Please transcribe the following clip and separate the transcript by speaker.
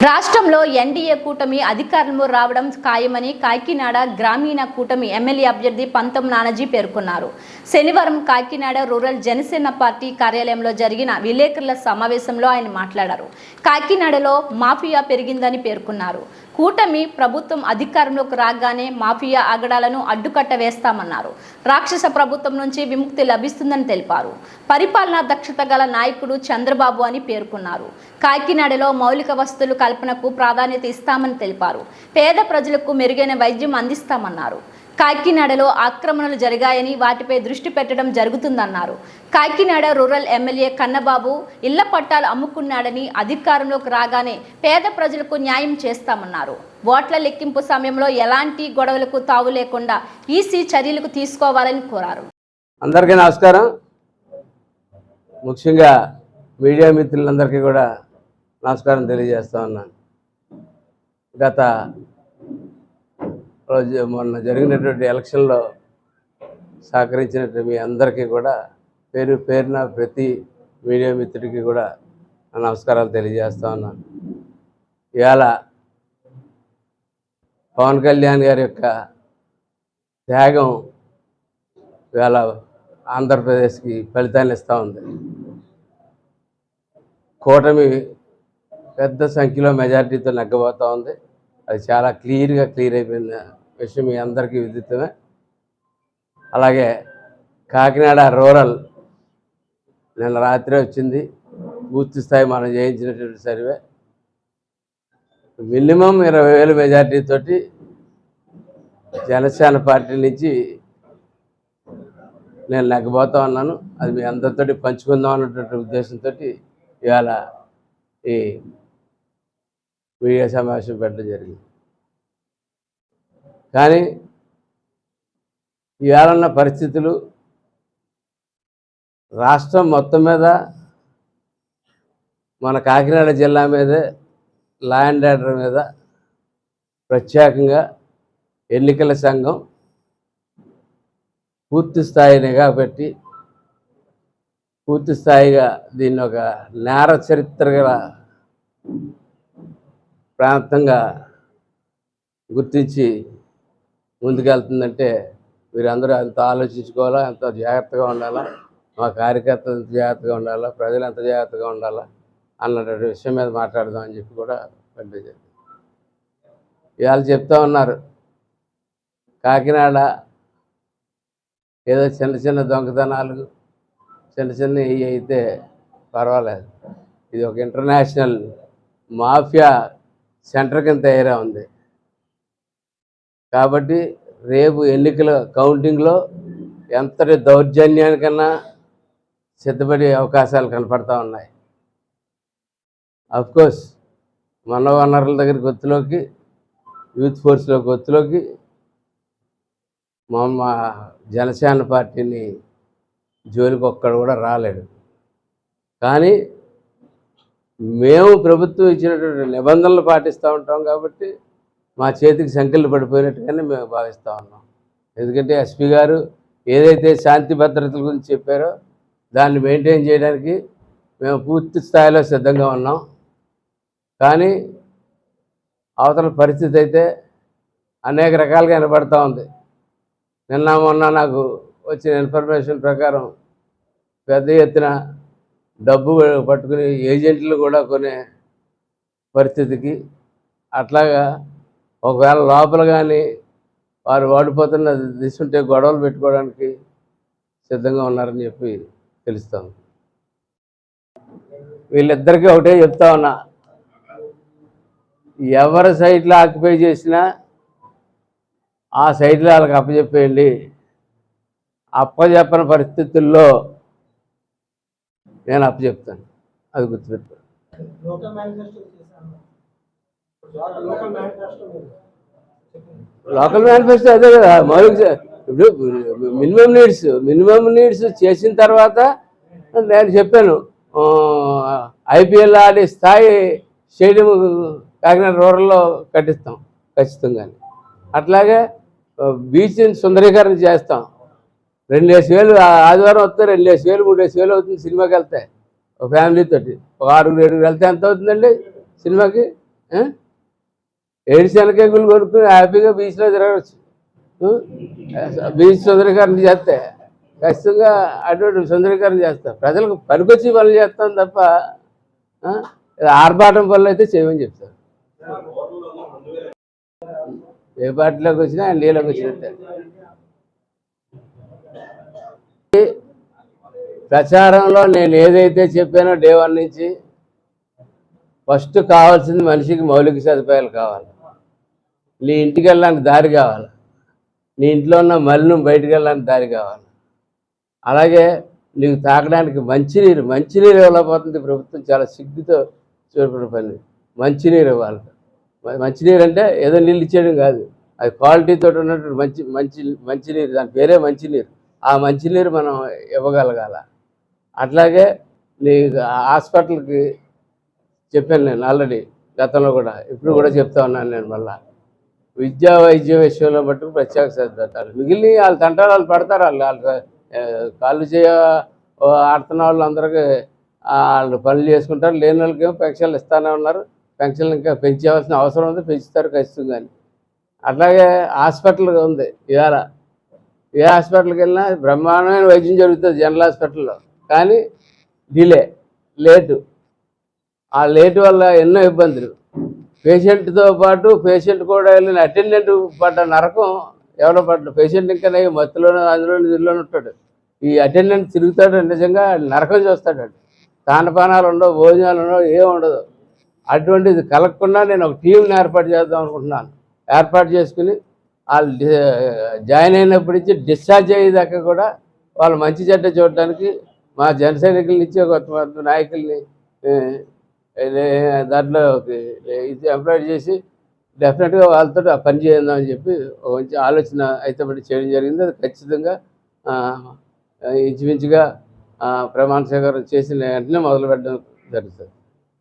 Speaker 1: రాష్ట్రంలో ఎన్డీఏ కూటమి అధికారంలో రావడం ఖాయమని కాకినాడ గ్రామీణ కూటమి ఎమ్మెల్యే అభ్యర్థి పంతం నానాజీ పేర్కొన్నారు. శనివారం కాకినాడ రూరల్ జనసేన పార్టీ కార్యాలయంలో జరిగిన విలేకరుల సమావేశంలో ఆయన మాట్లాడారు. కాకినాడలో మాఫియా పెరిగిందని పేర్కొన్నారు. కూటమి ప్రభుత్వం అధికారంలోకి రాగానే మాఫియా ఆగడాలను అడ్డుకట్ట వేస్తామన్నారు. రాక్షస ప్రభుత్వం నుంచి విముక్తి లభిస్తుందని తెలిపారు. పరిపాలనా దక్షత గల నాయకుడు చంద్రబాబు అని పేర్కొన్నారు. కాకినాడలో మౌలిక వసతులు కల్పనకు ప్రాధాన్యత ఇస్తామని తెలిపారు. పేద ప్రజలకు మెరుగైన వైద్యం అందిస్తామన్నారు. కాకినాడలో ఆక్రమణలు జరిగాయని వాటిపై దృష్టి పెట్టడం జరుగుతుందన్నారు. కాకినాడ రూరల్ ఎమ్మెల్యే కన్నబాబు ఇళ్ళ పట్టాలు అమ్ముకున్నాడని అధికారంలోకి రాగానే పేద ప్రజలకు న్యాయం చేస్తామన్నారు. ఓట్ల లెక్కింపు సమయంలో ఎలాంటి గొడవలకు తావు లేకుండా ఈసీ చర్యలకు తీసుకోవాలని కోరారు.
Speaker 2: అందరికీ నమస్కారం. ముఖ్యంగా మీడియా మిత్రులందరికీ కూడా నమస్కారం తెలియజేస్తా ఉన్నాను. గత రోజు మొన్న జరిగినటువంటి ఎలక్షన్లో సహకరించినట్టు మీ అందరికీ కూడా పేరు పేరున ప్రతి మీడియా మిత్రుడికి కూడా నమస్కారాలు తెలియజేస్తా ఉన్నాను. ఇవాళ పవన్ కళ్యాణ్ గారి యొక్క త్యాగం ఇవాళ ఆంధ్రప్రదేశ్కి ఫలితాన్ని ఇస్తూ ఉంది. కూటమి పెద్ద సంఖ్యలో మెజారిటీతో నెగ్గబోతూ ఉంది. అది చాలా క్లియర్గా క్లియర్ అయిపోయిన విషయం మీ అందరికీ విదితమే. అలాగే కాకినాడ రూరల్ నిన్న రాత్రి వచ్చింది. పూర్తి స్థాయి మనం చేయించినటువంటి సర్వే. మినిమం ఇరవై వేల మెజార్టీ తోటి జనసేన పార్టీ నుంచి నేను నెగ్గబోతా ఉన్నాను. అది మీ అందరితోటి పంచుకుందాం అన్నటువంటి ఉద్దేశంతో ఇవాళ ఈ మీడియా సమావేశం పెట్టడం జరిగింది. కానీ ఇవాళ పరిస్థితులు రాష్ట్రం మొత్తం మీద మన కాకినాడ జిల్లా మీదే లా అండ్ ఆర్డర్ మీద ప్రత్యేకంగా ఎన్నికల సంఘం పూర్తి స్థాయి నిఘా పెట్టి పూర్తి స్థాయిగా దీన్ని ఒక నేర చరిత్ర గల ప్రాంతంగా గుర్తించి ముందుకెళ్తుందంటే మీరందరూ ఎంత ఆలోచించుకోవాలా ఎంత జాగ్రత్తగా ఉండాలా మా కార్యకర్తలు ఎంత జాగ్రత్తగా ఉండాలా ప్రజలు ఎంత జాగ్రత్తగా ఉండాలా అన్నటువంటి విషయం మీద మాట్లాడదాం అని చెప్పి కూడా పెట్టడం జరిగింది. ఇవాళ చెప్తా ఉన్నారు కాకినాడ ఏదో చిన్న చిన్న దొంగతనాలు చిన్న చిన్న ఇవి అయితే పర్వాలేదు. ఇది ఒక ఇంటర్నేషనల్ మాఫియా సెంటర్ కింద తయారా ఉంది. కాబట్టి రేపు ఎన్నికల కౌంటింగ్లో ఎంతటి దౌర్జన్యానికన్నా సిద్ధపడే అవకాశాలు కనపడతా ఉన్నాయి. అఫ్కోర్స్ మన వనరుల దగ్గర గొత్తులోకి యూత్ ఫోర్స్లో గొత్తులోకి మా మా జనసేన పార్టీని జోలికి ఒక్కడు కూడా రాలేడు. కానీ మేము ప్రభుత్వం ఇచ్చినటువంటి నిబంధనలు పాటిస్తూ ఉంటాం కాబట్టి మా చేతికి సంఖ్యలు పడిపోయినట్టుగానే మేము భావిస్తూ ఉన్నాం. ఎందుకంటే ఎస్పీ గారు ఏదైతే శాంతి భద్రతల గురించి చెప్పారో దాన్ని మెయింటైన్ చేయడానికి మేము పూర్తి స్థాయిలో సిద్ధంగా ఉన్నాం. కానీ అవతల పరిస్థితి అయితే అనేక రకాలుగా వినబడతా ఉంది. నిన్న మొన్న నాకు వచ్చిన ఇన్ఫర్మేషన్ ప్రకారం పెద్ద ఎత్తున డబ్బు పట్టుకుని ఏజెంట్లు కూడా కొనే పరిస్థితికి అట్లాగా ఒకవేళ లోపల కానీ వారు వాడిపోతున్న దిశుంటే గొడవలు పెట్టుకోవడానికి సిద్ధంగా ఉన్నారని చెప్పి తెలుస్తాం. వీళ్ళిద్దరికీ ఒకటే చెప్తా ఉన్నా. ఎవరి సైట్లో ఆక్యుపై చేసినా ఆ సైట్లో వాళ్ళకి అప్పచెప్పేయండి. అప్పచెప్పని పరిస్థితుల్లో నేను అప్పచెప్తాను అది గుర్తుపెట్టుకో.
Speaker 3: లోకల్ మేనిఫెస్టో చేశాను. లోకల్ మేనిఫెస్టో మీరు
Speaker 2: లోకల్ మేనిఫెస్టో అదే కదా. మౌలిక ఇప్పుడు మినిమం నీడ్స్ మినిమం నీడ్స్ చేసిన తర్వాత నేను చెప్పాను ఐపీఎల్ ఆడే స్థాయి స్టేడియం కాకినాడ రూరల్లో కట్టిస్తాం ఖచ్చితంగా అట్లాగే బీచ్ సుందరీకరణ చేస్తాం. రెండేసి వేలు ఆదివారం వస్తే రెండేసి వేలు మూడేసి వేలు అవుతుంది సినిమాకి వెళ్తే. ఒక ఫ్యామిలీ తోటి. ఒక ఆరుగురు ఏడుగురు వెళ్తే ఎంత అవుతుందండి సినిమాకి? ఏడు శనకేకులు కొనుక్కుని హ్యాపీగా బీచ్లో తిరగవచ్చు. బీచ్ సుందరీకరణ చేస్తే ఖచ్చితంగా అటువంటి సుందరీకరణ చేస్తాం ప్రజలకు పనికొచ్చి పనులు చేస్తాం తప్ప ఆర్భాటం పనులు అయితే చేయమని చెప్తారు. ఏ పార్టీలోకి వచ్చినా ఆయన నీళ్ళకి వచ్చినట్టే ప్రచారంలో నేను ఏదైతే చెప్పానో డే వన్ నుంచి ఫస్ట్ కావాల్సింది మనిషికి మౌలిక సదుపాయాలు కావాలి. నీ ఇంటికి వెళ్ళడానికి దారి కావాలి. నీ ఇంట్లో ఉన్న మళ్ళీ బయటికి వెళ్ళడానికి దారి కావాలి. అలాగే నీకు తాగడానికి మంచినీరు మంచినీరు ఇవ్వలేకపోతుంది ప్రభుత్వం చాలా సిగ్గుతో చూపడిన పని. మంచినీరు ఇవ్వాలి. మంచినీరు అంటే ఏదో నీళ్ళు ఇచ్చేయడం కాదు. అది క్వాలిటీతో ఉన్నట్టు మంచి మంచి మంచినీరు. దాని పేరే మంచినీరు. ఆ మంచినీరు మనం ఇవ్వగలగాల. అట్లాగే నీ హాస్పిటల్కి చెప్పాను నేను ఆల్రెడీ గతంలో కూడా. ఇప్పుడు కూడా చెప్తా ఉన్నాను నేను మళ్ళా. విద్యా వైద్య విషయంలో మట్టుకు ప్రత్యేక శ్రద్ధ పెట్టాలి. మిగిలిన వాళ్ళ తంటాలు వాళ్ళు పడతారు. వాళ్ళు వాళ్ళు కాళ్ళు చేయ ఆడుతున్న వాళ్ళు అందరికీ వాళ్ళు పనులు చేసుకుంటారు. లేని వాళ్ళకి ఏమో పెన్షన్లు ఇస్తానే ఉన్నారు. పెన్షన్లు ఇంకా పెంచేవాల్సిన అవసరం ఉంది. పెంచుతారు ఖచ్చితంగా కానీ అట్లాగే హాస్పిటల్ ఉంది. ఇవాళ ఏ హాస్పిటల్కి వెళ్ళినా బ్రహ్మాండమైన వైద్యం జరుగుతుంది జనరల్ హాస్పిటల్లో. కానీ డిలే లేటు ఆ లేటు వల్ల ఎన్నో ఇబ్బందులు. పేషెంట్తో పాటు పేషెంట్ కూడా వెళ్ళిన అటెండెంట్ పడ్డ నరకం ఎవరో పడ్డ పేషెంట్ ఇంకా మత్తులోనూ అందులోనూ అందులోనే ఉంటాడు. ఈ అటెండెంట్ తిరుగుతాడు నిజంగా నరకం చూస్తాడు తానపానాలు ఉండవు భోజనాలు ఉండవు ఏముండదు ఉండదు. అటువంటిది కలగకుండా నేను ఒక టీంని ఏర్పాటు చేద్దాం అనుకుంటున్నాను. ఏర్పాటు చేసుకుని వాళ్ళు జాయిన్ అయినప్పటి నుంచి డిశ్చార్జ్ అయ్యేదాకా కూడా వాళ్ళు మంచి చెడ్డ చూడటానికి మా జన సైనికుల నుంచి కొంతమంది నాయకుల్ని దాంట్లో ఇది ఎంప్లాయ్ చేసి డెఫినెట్గా వాళ్ళతో ఆ పని చేద్దామని చెప్పి మంచి ఆలోచన అయితే బట్టి చేయడం జరిగింది. అది ఖచ్చితంగా ఇంచుమించుగా ప్రమాణ స్వీకారం చేసిన వెంటనే మొదలు పెట్టడం జరుగుతుంది.